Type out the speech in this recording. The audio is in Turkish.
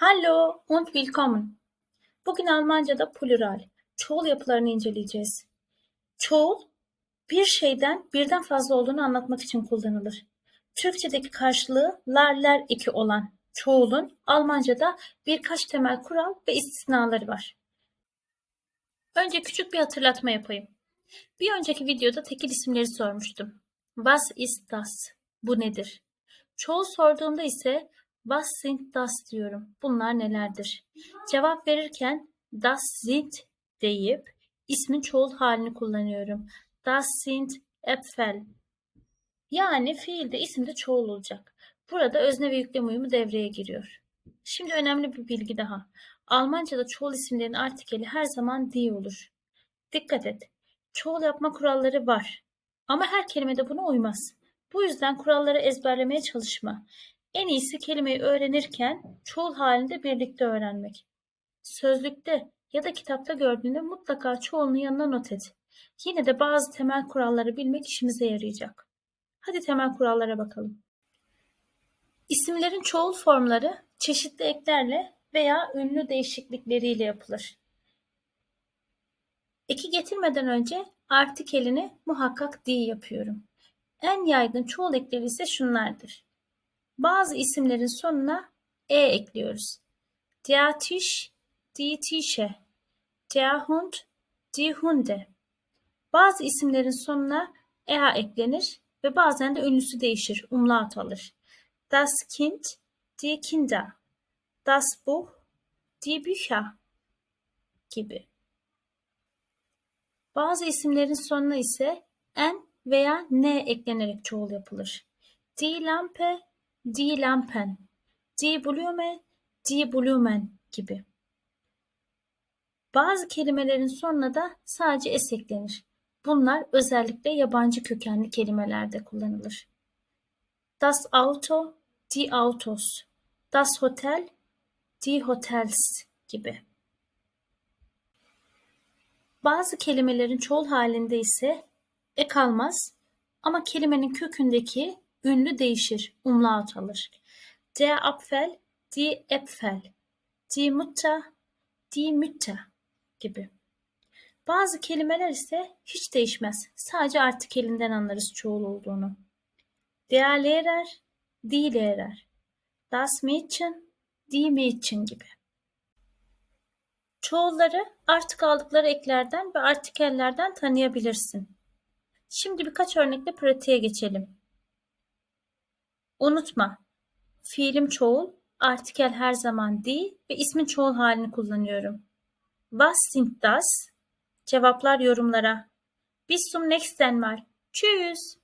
Hallo und willkommen. Bugün Almanca'da plural, çoğul yapılarını inceleyeceğiz. Çoğul, bir şeyden birden fazla olduğunu anlatmak için kullanılır. Türkçedeki karşılığı lar iki olan çoğulun Almanca'da birkaç temel kural ve istisnaları var. Önce küçük bir hatırlatma yapayım. Bir önceki videoda tekil isimleri sormuştum. Was ist das? Bu nedir? Çoğul sorduğumda ise Was sind das diyorum. Bunlar nelerdir? Cevap verirken das sind deyip ismin çoğul halini kullanıyorum. Das sind Äpfel. Yani fiilde isimde çoğul olacak. Burada özne ve yüklem uyumu devreye giriyor. Şimdi önemli bir bilgi daha. Almanca'da çoğul isimlerin artikeli her zaman die olur. Dikkat et. Çoğul yapma kuralları var. Ama her kelimede buna uymaz. Bu yüzden kuralları ezberlemeye çalışma. En iyisi kelimeyi öğrenirken çoğul halinde birlikte öğrenmek. Sözlükte ya da kitapta gördüğünde mutlaka çoğulunu yanına not et. Yine de bazı temel kuralları bilmek işimize yarayacak. Hadi temel kurallara bakalım. İsimlerin çoğul formları çeşitli eklerle veya ünlü değişiklikleriyle yapılır. Eki getirmeden önce artikelini muhakkak di yapıyorum. En yaygın çoğul ekleri ise şunlardır. Bazı isimlerin sonuna e ekliyoruz. Der Tisch, die Tische. Bazı isimlerin sonuna ea eklenir ve bazen de ünlüsü değişir, umlaut alır. Das Kind, die Kinder, das Buch, die Bücher gibi. Bazı isimlerin sonuna ise en veya ne eklenerek çoğul yapılır. Die Lampe, die Lampen, die Blume, die Blumen gibi. Bazı kelimelerin sonuna da sadece es eklenir. Bunlar özellikle yabancı kökenli kelimelerde kullanılır. Das Auto, die Autos, das Hotel, die Hotels gibi. Bazı kelimelerin çoğul halinde ise ek almaz ama kelimenin kökündeki ünlü değişir, umlaut alır. Der Apfel, die Äpfel, die Mutter, die Mütter gibi. Bazı kelimeler ise hiç değişmez. Sadece artikelinden anlarız çoğul olduğunu. Der Lehrer, die Lehrer, das Mädchen, die Mädchen gibi. Çoğulları artık aldıkları eklerden ve artikellerden tanıyabilirsin. Şimdi birkaç örnekle pratiğe geçelim. Unutma, fiilim çoğul, artikel her zaman die ve ismin çoğul halini kullanıyorum. Was sind das? Cevaplar yorumlara. Bis zum nächsten Mal. Tschüss.